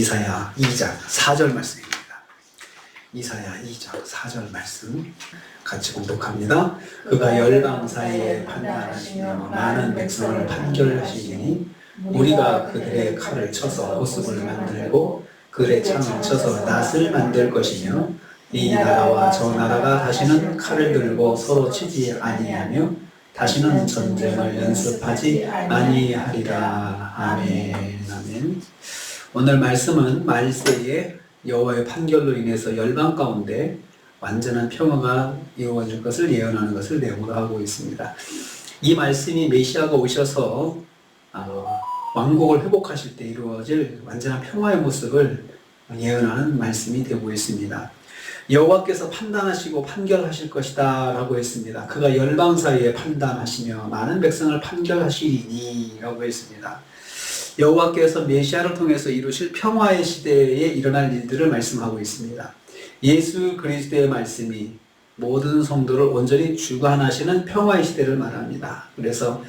이사야 2장 4절 말씀입니다. 이사야 2장 4절 말씀 같이 공독합니다. 그가 열방 사이에 판단하시며 많은 백성을 판결하시니 우리가 그들의 칼을 쳐서 보습을 만들고 그들의 창을 쳐서 낫을 만들 것이며 이 나라와 저 나라가 다시는 칼을 들고 서로 치지 아니하며 다시는 전쟁을 연습하지 아니하리라 아멘 아멘 오늘 말씀은 말세에 여호와의 판결로 인해서 열방 가운데 완전한 평화가 이루어질 것을 예언하는 것을 내용으로 하고 있습니다. 이 말씀이 메시아가 오셔서 어, 왕국을 회복하실 때 이루어질 완전한 평화의 모습을 예언하는 말씀이 되고 있습니다. 여호와께서 판단하시고 판결하실 것이다 라고 했습니다. 그가 열방 사이에 판단하시며 많은 백성을 판결하시리니 라고 했습니다. 여호와께서 메시아를 통해서 이루실 평화의 시대에 일어날 일들을 말씀하고 있습니다. 예수 그리스도의 말씀이 모든 성도를 온전히 주관하시는 평화의 시대를 말합니다. 그래서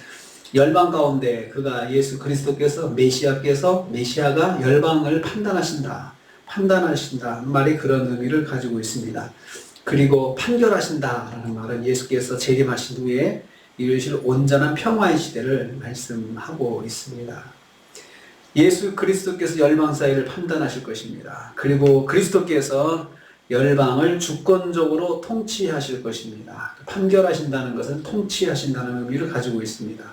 열방 가운데 그가 예수 그리스도께서 메시아께서 메시아가 열방을 판단하신다. 판단하신다. 말이 그런 의미를 가지고 있습니다. 그리고 판결하신다라는 말은 예수께서 재림하신 후에 이루실 온전한 평화의 시대를 말씀하고 있습니다. 예수 그리스도께서 열방 사이를 판단하실 것입니다. 그리고 그리스도께서 열방을 주권적으로 통치하실 것입니다. 판결하신다는 것은 통치하신다는 의미를 가지고 있습니다.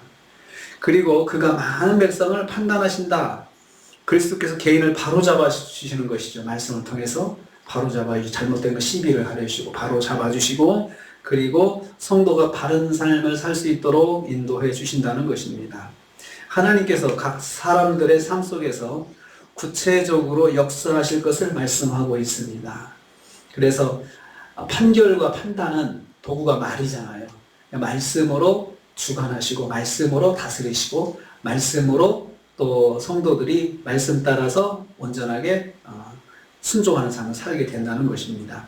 그리고 그가 많은 백성을 판단하신다. 그리스도께서 개인을 바로잡아 주시는 것이죠. 말씀을 통해서 바로잡아 잘못된 거 시비를 하려주시고 바로잡아 주시고 그리고 성도가 바른 삶을 살 수 있도록 인도해 주신다는 것입니다. 하나님께서 각 사람들의 삶 속에서 구체적으로 역사하실 것을 말씀하고 있습니다. 그래서 판결과 판단은 도구가 말이잖아요. 말씀으로 주관하시고, 말씀으로 다스리시고, 말씀으로 또 성도들이 말씀 따라서 온전하게 어, 순종하는 삶을 살게 된다는 것입니다.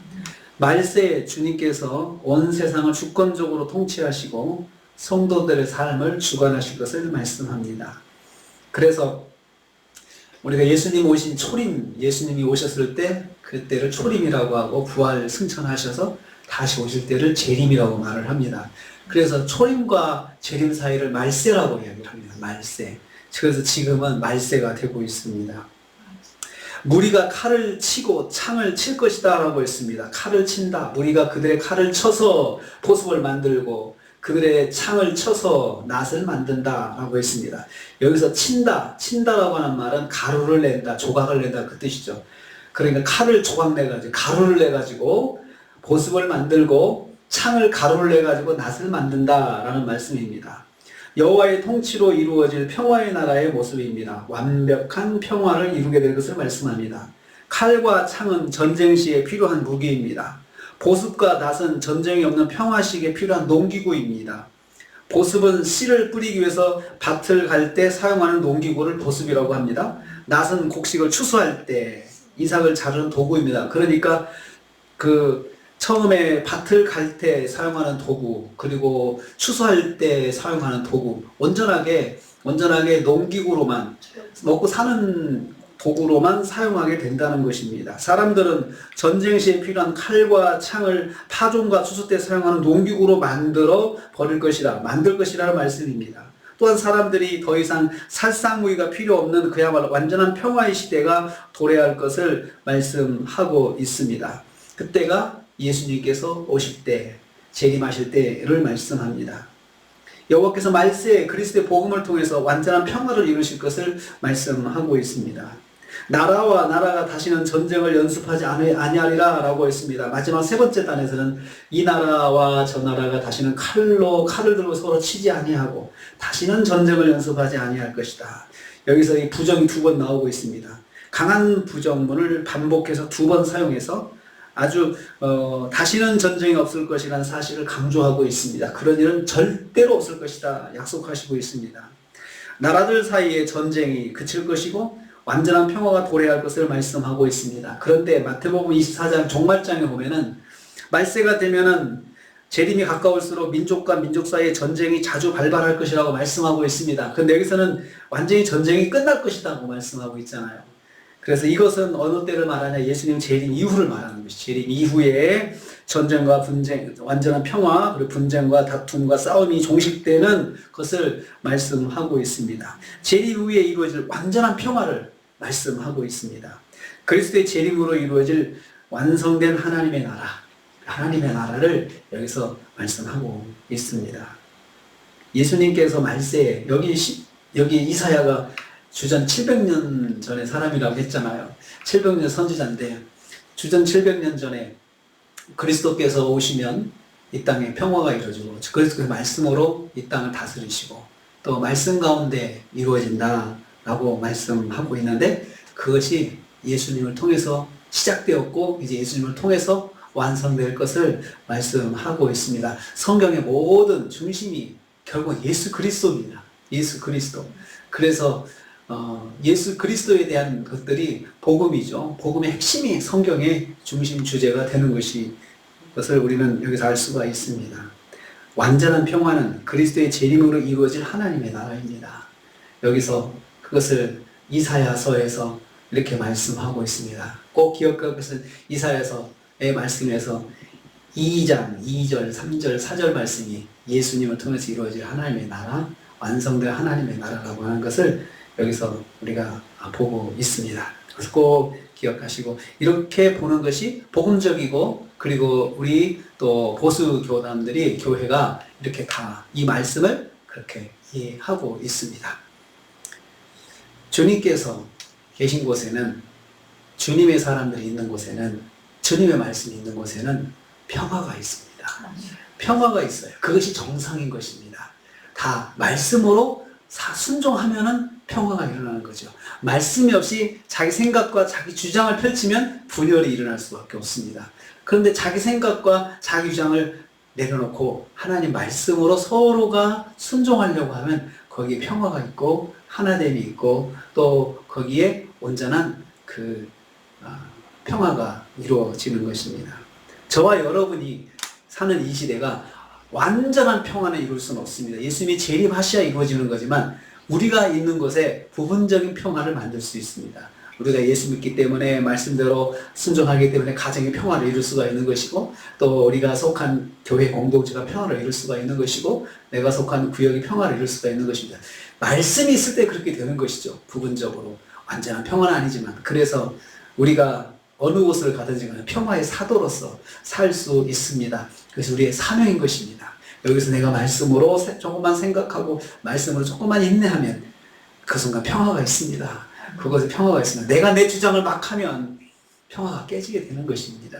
말세에 주님께서 온 세상을 주권적으로 통치하시고 성도들의 삶을 주관하실 것을 말씀합니다. 그래서 우리가 예수님 오신 초림, 예수님이 오셨을 때 그때를 초림이라고 하고 부활 승천하셔서 다시 오실 때를 재림이라고 말을 합니다. 그래서 초림과 재림 사이를 말세라고 이야기를 합니다. 말세. 그래서 지금은 말세가 되고 있습니다. 무리가 칼을 치고 창을 칠 것이다 라고 했습니다. 칼을 친다. 무리가 그들의 칼을 쳐서 보습을 만들고 그들의 창을 쳐서 낫을 만든다 라고 했습니다. 여기서 친다, 친다라고 하는 말은 가루를 낸다, 조각을 낸다 그 뜻이죠. 그러니까 칼을 조각 내가지고 가루를 내가지고 보습을 만들고 창을 가루를 내가지고 낫을 만든다 라는 말씀입니다. 여호와의 통치로 이루어질 평화의 나라의 모습입니다. 완벽한 평화를 이루게 될 것을 말씀합니다. 칼과 창은 전쟁 시에 필요한 무기입니다. 보습과 낫은 전쟁이 없는 평화 시기에 필요한 농기구입니다. 보습은 씨를 뿌리기 위해서 밭을 갈 때 사용하는 농기구를 보습이라고 합니다. 낫은 곡식을 추수할 때 이삭을 자르는 도구입니다. 그러니까 그 처음에 밭을 갈 때 사용하는 도구 그리고 추수할 때 사용하는 도구 온전하게 온전하게 농기구로만 먹고 사는 도구로만 사용하게 된다는 것입니다. 사람들은 전쟁 시에 필요한 칼과 창을 파종과 추수 때 사용하는 농기구로 만들어 버릴 것이라 만들 것이라는 말씀입니다. 또한 사람들이 더 이상 살상무기가 필요 없는 그야말로 완전한 평화의 시대가 도래할 것을 말씀하고 있습니다. 그때가 예수님께서 오실 때, 재림하실 때를 말씀합니다. 여호와께서 말세 그리스도의 복음을 통해서 완전한 평화를 이루실 것을 말씀하고 있습니다. 나라와 나라가 다시는 전쟁을 연습하지 아니하리라 라고 했습니다. 마지막 세 번째 단에서는 이 나라와 저 나라가 다시는 칼로 칼을 들고 서로 치지 아니하고 다시는 전쟁을 연습하지 아니할 것이다. 여기서 이 부정이 두 번 나오고 있습니다. 강한 부정문을 반복해서 두 번 사용해서 아주 어, 다시는 전쟁이 없을 것이라는 사실을 강조하고 있습니다. 그런 일은 절대로 없을 것이다 약속하시고 있습니다. 나라들 사이에 전쟁이 그칠 것이고 완전한 평화가 도래할 것을 말씀하고 있습니다. 그런데 마태복음 24장 종말장에 보면은 말세가 되면은 재림이 가까울수록 민족과 민족 사이의 전쟁이 자주 발발할 것이라고 말씀하고 있습니다. 그런데 여기서는 완전히 전쟁이 끝날 것이라고 말씀하고 있잖아요. 그래서 이것은 어느 때를 말하냐? 예수님 재림 이후를 말하는 것이 재림 이후에 전쟁과 분쟁, 완전한 평화, 그리고 분쟁과 다툼과 싸움이 종식되는 것을 말씀하고 있습니다. 재림 이후에 이루어질 완전한 평화를 말씀하고 있습니다. 그리스도의 재림으로 이루어질 완성된 하나님의 나라, 하나님의 나라를 여기서 말씀하고 있습니다. 예수님께서 말세 여기 시- 여기 이사야가 주전 700년 전의 사람이라고 했잖아요. 700년 선지자인데 주전 700년 전에 그리스도께서 오시면 이 땅에 평화가 이루어지고 그래서 그 말씀으로 이 땅을 다스리시고 또 말씀 가운데 이루어진다 라고 말씀하고 있는데 그것이 예수님을 통해서 시작되었고 이제 예수님을 통해서 완성될 것을 말씀하고 있습니다. 성경의 모든 중심이 결국 예수 그리스도입니다. 예수 그리스도. 그래서 어, 예수 그리스도에 대한 것들이 복음이죠. 복음의 핵심이 성경의 중심 주제가 되는 것이 것을 우리는 여기서 알 수가 있습니다. 완전한 평화는 그리스도의 재림으로 이루어질 하나님의 나라입니다. 여기서 그것을 이사야서에서 이렇게 말씀하고 있습니다. 꼭 기억할 것은 이사야서의 말씀에서 2장, 2절, 3절, 4절 말씀이 예수님을 통해서 이루어질 하나님의 나라, 완성될 하나님의 나라라고 하는 것을 여기서 우리가 보고 있습니다. 그래서 꼭 기억하시고 이렇게 보는 것이 복음적이고 그리고 우리 또 보수 교단들이 교회가 이렇게 다 이 말씀을 그렇게 이해하고 있습니다. 주님께서 계신 곳에는 주님의 사람들이 있는 곳에는 주님의 말씀이 있는 곳에는 평화가 있습니다. 평화가 있어요. 그것이 정상인 것입니다. 다 말씀으로 사- 순종하면은 평화가 일어나는 거죠. 말씀이 없이 자기 생각과 자기 주장을 펼치면 분열이 일어날 수밖에 없습니다. 그런데 자기 생각과 자기 주장을 내려놓고 하나님 말씀으로 서로가 순종하려고 하면 거기에 평화가 있고 하나됨이 있고 또 거기에 온전한 그 아, 평화가 이루어지는 것입니다. 저와 여러분이 사는 이 시대가 완전한 평화는 이룰 수는 없습니다. 예수님이 재림하셔야 이루어지는 거지만 우리가 있는 곳에 부분적인 평화를 만들 수 있습니다. 우리가 예수 믿기 때문에 말씀대로 순종하기 때문에 가정의 평화를 이룰 수가 있는 것이고 또 우리가 속한 교회 공동체가 평화를 이룰 수가 있는 것이고 내가 속한 구역이 평화를 이룰 수가 있는 것입니다. 말씀이 있을 때 그렇게 되는 것이죠. 부분적으로 완전한 평화는 아니지만 그래서 우리가 어느 곳을 가든지 간에 평화의 사도로서 살 수 있습니다. 그래서 우리의 사명인 것입니다. 여기서 내가 말씀으로 세- 조금만 생각하고 말씀으로 조금만 인내하면 그 순간 평화가 있습니다. 그것에 평화가 있습니다. 내가 내 주장을 막 하면 평화가 깨지게 되는 것입니다.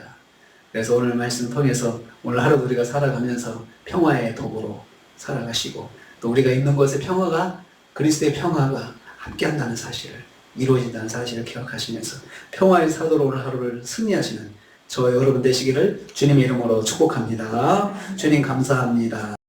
그래서 오늘 말씀 통해서 오늘 하루 우리가 살아가면서 평화의 도구로 살아가시고 또 우리가 있는 곳에 평화가 그리스도의 평화가 함께한다는 사실을 이루어진다는 사실을 기억하시면서 평화의 사도로 오늘 하루를 승리하시는 저와 여러분 되시기를 주님의 이름으로 축복합니다. 주님 감사합니다.